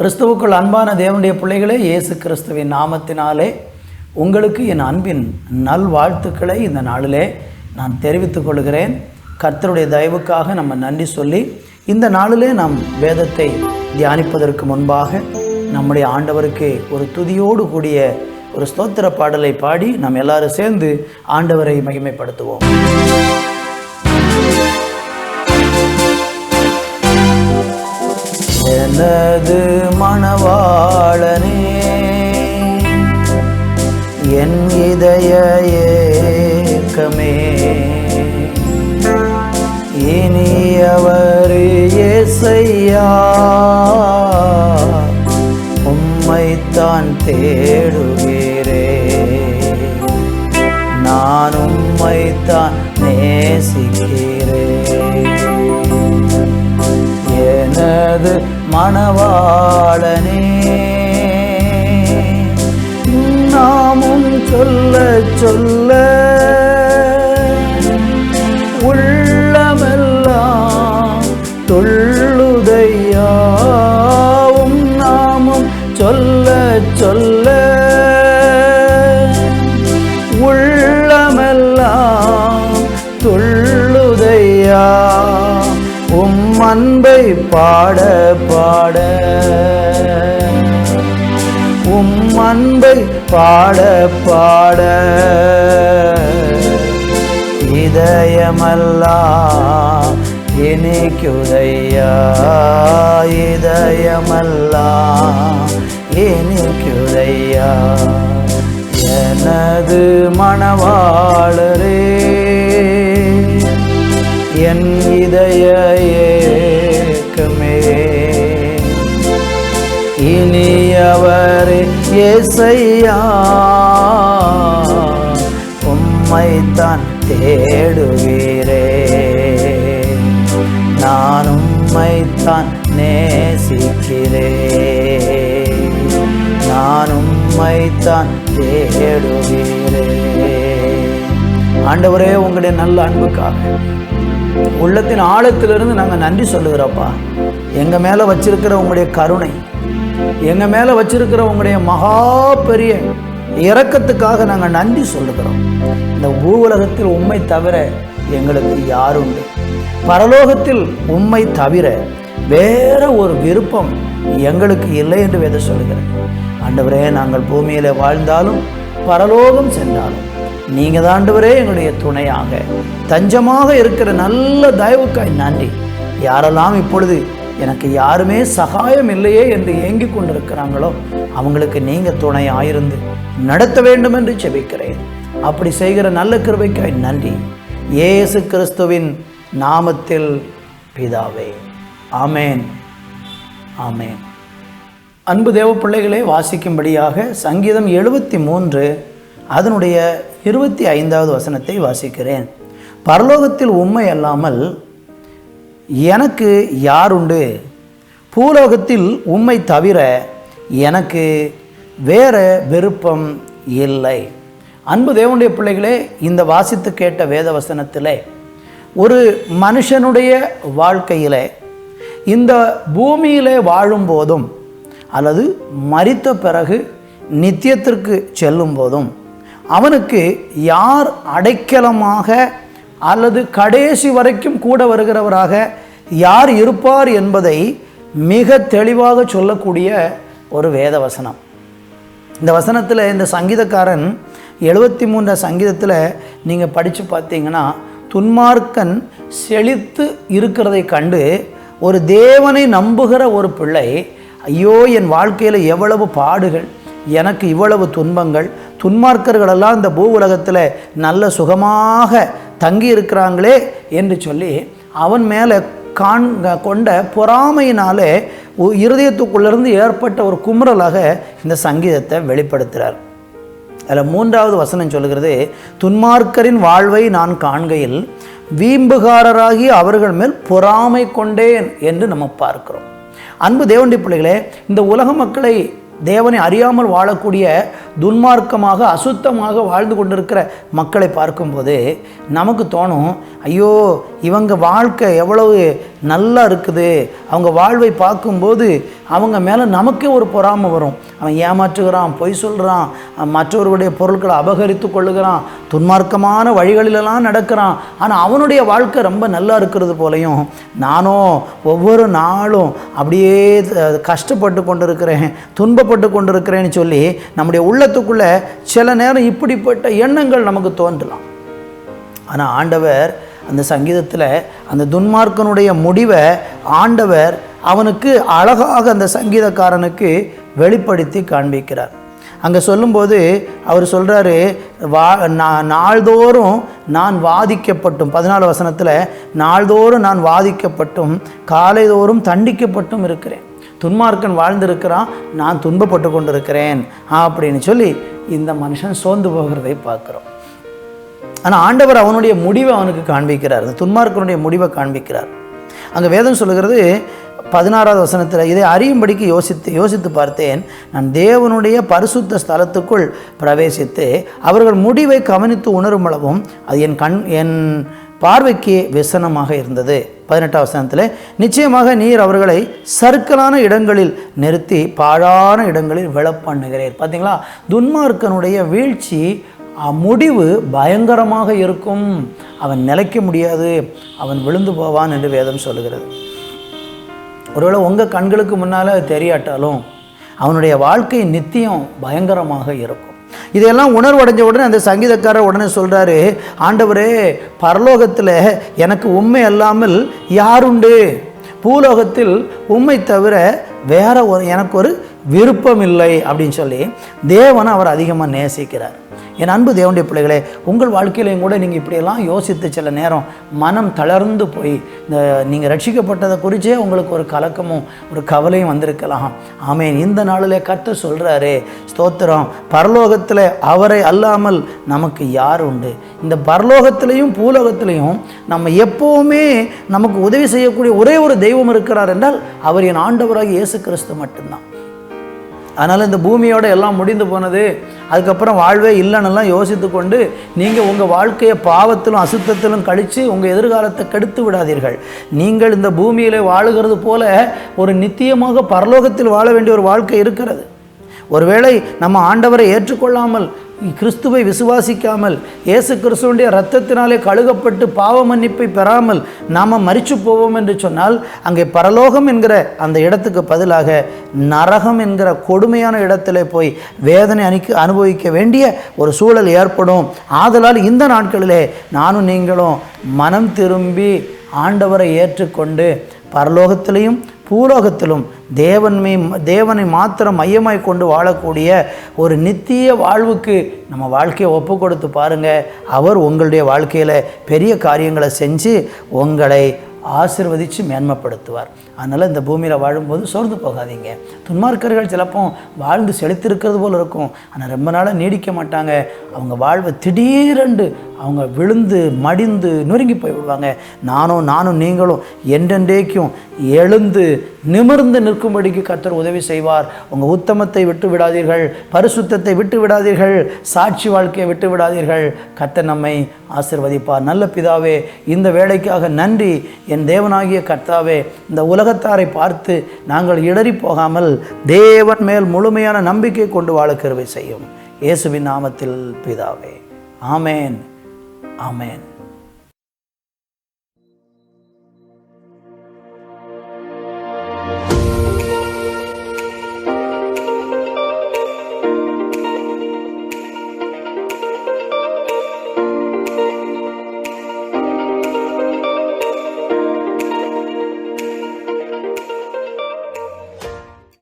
கிறிஸ்துவுக்குள் அன்பான தேவனுடைய பிள்ளைகளே இயேசு கிறிஸ்துவின் நாமத்தினாலே உங்களுக்கு என் அன்பின் நல்வாழ்த்துக்களை இந்த நாளிலே நான் தெரிவித்துக் கொள்கிறேன். கர்த்தருடைய தயவுக்காக நம்ம நன்றி சொல்லி இந்த நாளிலே நாம் வேதத்தை தியானிப்பதற்கு முன்பாக நம்முடைய ஆண்டவருக்கு ஒரு துதியோடு கூடிய ஒரு ஸ்தோத்திர பாடலை பாடி நாம் எல்லாரும் சேர்ந்து ஆண்டவரை மகிமைப்படுத்துவோம். எனது மணவாளனே என் இதய ஏக்கமே. இனி அவர் ஏசையா உம்மைத்தான் தேடுகிறே. நான் உம்மைத்தான் நேசிக்கிறேன். எனது மணவாளனே. நாமும் சொல்ல சொல்ல உள்ளமெல்லாம் துள்ளுதையாவும் நாமும் சொல்ல சொல்ல உள்ளமெல்லாம் துள்ளுதையா உம் அன்பை பாட பாட. உம் அன்பை பாட பாட. இதயமல்லாம் இனிக்குதையா? இதயமல்லாம் இனிக்குதையா? எனது மணவாளரே ஏசையா உம்மைத்தான் தேடுவீரே. நான் உம்மைத்தான் நேசிக்கிறேன் நான் உம்மைத்தான் தேடுவீரே. ஆண்டவரே உங்களுடைய நல்ல அன்புக்காக உள்ளத்தின் ஆழத்திலிருந்து நாங்கள் நன்றி சொல்லுகிறோப்பா எங்கள் மேலே வச்சிருக்கிற உங்களுடைய கருணை எங்கள் மேலே வச்சிருக்கிற உங்களுடைய மகா பெரிய இறக்கத்துக்காக நாங்கள் நன்றி சொல்லுகிறோம். இந்த பூவுலகத்தில் உண்மை தவிர எங்களுக்கு யாருண்டு பரலோகத்தில் உண்மை தவிர வேற ஒரு விருப்பம் எங்களுக்கு இல்லை என்று வேத சொல்லுகிறேன் ஆண்டவரே நாங்கள் பூமியில் வாழ்ந்தாலும் பரலோகம் சென்றாலும் நீங்கள் தாண்டவரே எங்களுடைய துணையாக தஞ்சமாக இருக்கிற நல்ல தயவுக்காய் நன்றி. யாரெல்லாம் இப்பொழுது எனக்கு யாருமே சகாயம் இல்லையே என்று ஏங்கி கொண்டிருக்கிறாங்களோ அவங்களுக்கு நீங்கள் துணையாயிருந்து நடத்த வேண்டும் என்று செபிக்கிறேன் அப்படி செய்கிற நல்ல கிருபைக்காய் நன்றி. ஏசு கிறிஸ்துவின் நாமத்தில் பிதாவே. ஆமேன். ஆமேன். அன்பு தேவ பிள்ளைகளே வாசிக்கும்படியாக சங்கீதம் எழுபத்தி மூன்று அதனுடைய இருபத்தி ஐந்தாவது வசனத்தை வாசிக்கிறேன். பரலோகத்தில் உண்மை அல்லாமல் எனக்கு யாருண்டு பூலோகத்தில் உண்மை தவிர எனக்கு வேற விருப்பம் இல்லை. அன்பு தேவனுடைய பிள்ளைகளே இந்த வாசித்து கேட்ட வேதவசனத்தில் ஒரு மனுஷனுடைய வாழ்க்கையில் இந்த பூமியிலே வாழும்போதும் அல்லது மறித்த பிறகு நித்தியத்திற்கு செல்லும் போதும் அவனுக்கு யார் அடைக்கலமாக அல்லது கடைசி வரைக்கும் கூட வருகிறவராக யார் இருப்பார் என்பதை மிக தெளிவாக சொல்லக்கூடிய ஒரு வேத வசனம் இந்த வசனத்தில் இந்த சங்கீதக்காரன் எழுபத்தி மூன்ற சங்கீதத்தில் நீங்கள் படித்து பார்த்தீங்கன்னா துன்மார்க்கன் செழித்து இருக்கிறதை கண்டு ஒரு தேவனை நம்புகிற ஒரு பிள்ளை ஐயோ என் வாழ்க்கையில் எவ்வளவு பாடுகள் எனக்கு இவ்வளவு துன்பங்கள் துன்மார்க்கர்களெல்லாம் இந்த பூ உலகத்தில் நல்ல சுகமாக தங்கி இருக்கிறாங்களே என்று சொல்லி அவன் மேலே காண் கொண்ட பொறாமையினாலே இருதயத்துக்குள்ளேருந்து ஏற்பட்ட ஒரு குமுறலாக இந்த சங்கீதத்தை வெளிப்படுத்துகிறார். அதில் மூன்றாவது வசனம் சொல்லுகிறது துன்மார்க்கரின் வாழ்வை நான் காண்கையில் வீம்புகாரராகி அவர்கள் மேல் பொறாமை கொண்டேன் என்று நம்ம பார்க்கிறோம். அன்பு தேவண்டி பிள்ளைகளே இந்த உலக மக்களை தேவனை அறியாமல் வாழக்கூடிய துன்மார்க்கமாக அசுத்தமாக வாழ்ந்து கொண்டிருக்கிற மக்களை பார்க்கும்போது நமக்கு தோணும் ஐயோ இவங்க வாழ்க்கை எவ்வளவு நல்லா இருக்குது. அவங்க வாழ்வை பார்க்கும்போது அவங்க மேலே நமக்கே ஒரு பொறாமை வரும். அவன் ஏமாற்றுகிறான் பொய் சொல்கிறான் மற்றவர்களுடைய பொருட்களை அபகரித்து கொள்ளுகிறான் துன்மார்க்கமான வழிகளிலெல்லாம் நடக்கிறான். ஆனால் அவனுடைய வாழ்க்கை ரொம்ப நல்லா இருக்கிறது போலையும் நானும் ஒவ்வொரு நாளும் அப்படியே அஹ், கஷ்டப்பட்டு கொண்டிருக்கிறேன் துன்பப்பட்டு கொண்டிருக்கிறேன்னு சொல்லி நம்முடைய உள்ளத்துக்குள்ளே சில நேரம் இப்படிப்பட்ட எண்ணங்கள் நமக்கு தோன்றலாம். ஆனால் ஆண்டவர் அந்த சங்கீதத்தில் அந்த துன்மார்க்கனுடைய முடிவை ஆண்டவர் அவனுக்கு அழகாக அந்த சங்கீதக்காரனுக்கு வெளிப்படுத்தி காண்பிக்கிறார். அங்கே சொல்லும்போது அவர் சொல்கிறாரு வா நான் நாள்தோறும் நான் வாதிக்கப்பட்டும் பதினாலு வசனத்தில் நாள்தோறும் நான் வாதிக்கப்பட்டும் காலைதோறும் தண்டிக்கப்பட்டும் இருக்கிறேன். துன்மார்க்கன் வாழ்ந்திருக்கிறான் நான் துன்பப்பட்டு கொண்டிருக்கிறேன் அப்படின்னு சொல்லி இந்த மனுஷன் சோர்ந்து போகிறதை பார்க்குறோம். ஆனால் ஆண்டவர் அவனுடைய முடிவை அவனுக்கு காண்பிக்கிறார். துன்மார்க்கனுடைய முடிவை காண்பிக்கிறார். அங்கே வேதம் சொல்லுகிறது பதினாறாவது வசனத்தில் இதை அறியும்படிக்கு யோசித்து யோசித்து பார்த்தேன். நான் தேவனுடைய பரிசுத்த ஸ்தலத்துக்குள் பிரவேசித்து அவர்கள் முடிவை கவனித்து உணரும் அளவும் அது என் கண் என் பார்வைக்கு விசனமாக இருந்தது. பதினெட்டாம் வசனத்தில் நிச்சயமாக நீர் அவர்களை சறுக்கலான இடங்களில் நிறுத்தி பாழான இடங்களில் விழப்பண்ணுகிறீர். பார்த்தீங்களா துன்மார்க்கனுடைய வீழ்ச்சி முடிவு பயங்கரமாக இருக்கும். அவன் நிலைக்க முடியாது. அவன் விழுந்து போவான் என்று வேதம் சொல்லுகிறது. ஒருவேளை உங்கள் கண்களுக்கு முன்னால் அது தெரியாட்டாலும் அவனுடைய வாழ்க்கை நித்தியம் பயங்கரமாக இருக்கும். இதையெல்லாம் உணர்வடைஞ்ச உடனே அந்த சங்கீதக்காரர் உடனே சொல்கிறாரு ஆண்டவரே பரலோகத்தில் எனக்கு உண்மை அல்லாமல் யாருண்டு பூலோகத்தில் உண்மை தவிர வேற ஒரு எனக்கு ஒரு விருப்பம் இல்லை. அப்படின்னு சொல்லி தேவனை அவர் அதிகமாக நேசிக்கிறார். என் அன்பு தேவனுடைய பிள்ளைகளே உங்கள் வாழ்க்கையிலையும் கூட நீங்கள் இப்படியெல்லாம் யோசித்து சில நேரம் மனம் தளர்ந்து போய் இந்த நீங்கள் ரட்சிக்கப்பட்டதை குறித்தே உங்களுக்கு ஒரு கலக்கமும் ஒரு கவலையும் வந்திருக்கலாம். ஆமேன். இந்த நாளில் கற்று சொல்கிறாரு ஸ்தோத்திரம். பரலோகத்தில் அவரை அல்லாமல் நமக்கு யார் உண்டு? இந்த பரலோகத்திலையும் பூலோகத்திலையும் நம்ம எப்போவுமே நமக்கு உதவி செய்யக்கூடிய ஒரே ஒரு தெய்வம் இருக்கிறார் என்றால் அவர் என் ஆண்டவராக இயேசு கிறிஸ்து மட்டும்தான். அதனால் இந்த பூமியோட எல்லாம் முடிந்து போனது அதுக்கப்புறம் வாழ்வே இல்லைன்னெல்லாம் யோசித்து கொண்டு நீங்கள் உங்கள் வாழ்க்கையை பாவத்திலும் அசுத்தத்திலும் கழித்து உங்கள் எதிர்காலத்தை கெடுத்து விடாதீர்கள். நீங்கள் இந்த பூமியில் வாழுகிறது போல ஒரு நித்தியமாக பரலோகத்தில் வாழ வேண்டிய ஒரு வாழ்க்கை இருக்கிறது. ஒருவேளை நம்ம ஆண்டவரை ஏற்றுக்கொள்ளாமல் கிறிஸ்துவை விசுவாசிக்காமல் இயேசு கிறிஸ்துவனுடைய இரத்தத்தினாலே கழுகப்பட்டு பாவ மன்னிப்பை பெறாமல் நாம் மறிச்சு போவோம் என்று சொன்னால் அங்கே பரலோகம் என்கிற அந்த இடத்துக்கு பதிலாக நரகம் என்கிற கொடுமையான இடத்துல போய் வேதனை அணிக்கு அனுபவிக்க வேண்டிய ஒரு சூழல் ஏற்படும். ஆதலால் இந்த நாட்களிலே நானும் நீங்களும் மனம் திரும்பி ஆண்டவரை ஏற்றுக்கொண்டு பரலோகத்திலையும் பூலோகத்திலும் தேவன்மை தேவனை மாத்திரம் மையமாய் கொண்டு வாழக்கூடிய ஒரு நித்திய வாழ்வுக்கு நம்ம வாழ்க்கையை ஒப்பு கொடுத்து பாருங்கள் அவர் உங்களுடைய வாழ்க்கையில் பெரிய காரியங்களை செஞ்சு உங்களை ஆசிர்வதித்து மேன்மைப்படுத்துவார். அதனால் இந்த பூமியில் வாழும்போது சோர்ந்து போகாதீங்க. துன்மார்க்கர்கள் சிலப்போ வாழ்ந்து செழித்திருக்கிறது போல் இருக்கும். ஆனால் ரொம்ப நாளாக நீடிக்க மாட்டாங்க. அவங்க வாழ்வை திடீரென்று அவங்க விழுந்து மடிந்து நொறுங்கி போய் விடுவாங்க நானும் நானும் நீங்களும் என்றென்றேக்கும் எழுந்து நிமிர்ந்து நிற்கும்படிக்கு கர்த்தர் உதவி செய்வார். உங்கள் உத்தமத்தை விட்டு விடாதீர்கள். பரிசுத்தத்தை விட்டு விடாதீர்கள். சாட்சி வாழ்க்கையை விட்டு விடாதீர்கள். கர்த்தர் நம்மை ஆசிர்வதிப்பார். நல்ல பிதாவே இந்த வேலைக்காக நன்றி. என் தேவனாகிய கர்த்தாவே இந்த உலகத்தாரை பார்த்து நாங்கள் இடறி போகாமல் தேவன் மேல் முழுமையான நம்பிக்கை கொண்டு வாழ கருவை செய்யும். இயேசுவின் நாமத்தில் பிதாவே. ஆமேன். ஆமேன்